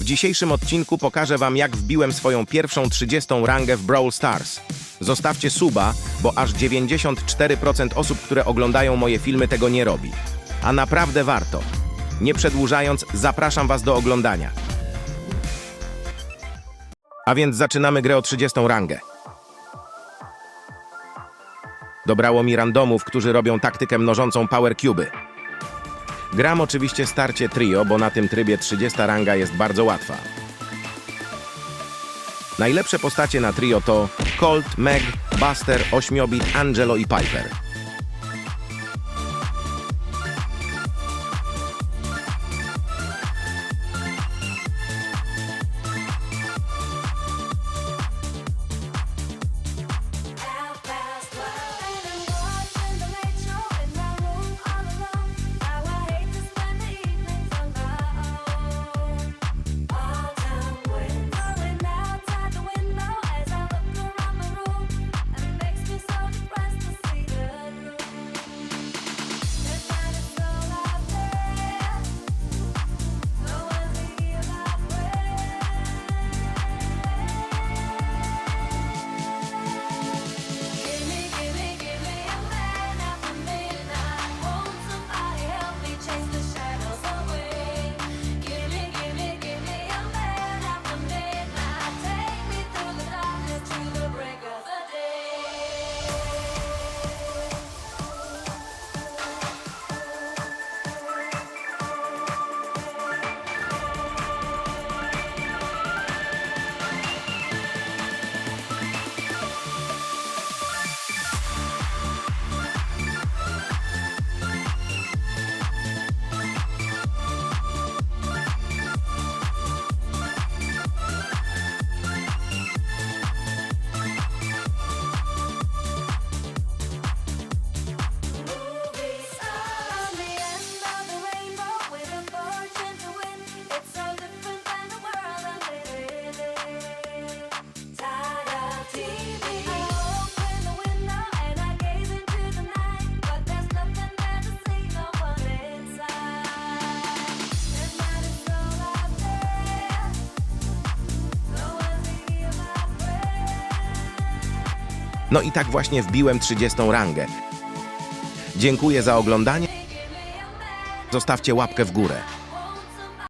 W dzisiejszym odcinku pokażę wam jak wbiłem swoją pierwszą 30 rangę w Brawl Stars. Zostawcie suba, bo aż 94% osób, które oglądają moje filmy tego nie robi. A naprawdę warto. Nie przedłużając, zapraszam was do oglądania. A więc zaczynamy grę o 30 rangę. Dobrało mi randomów, którzy robią taktykę mnożącą power cuby. Gram oczywiście starcie trio, bo na tym trybie 30 ranga jest bardzo łatwa. Najlepsze postacie na trio to Colt, Meg, Buster, Ośmiobit, Angelo i Piper. No i tak właśnie wbiłem 30 rangę. Dziękuję za oglądanie. Zostawcie łapkę w górę.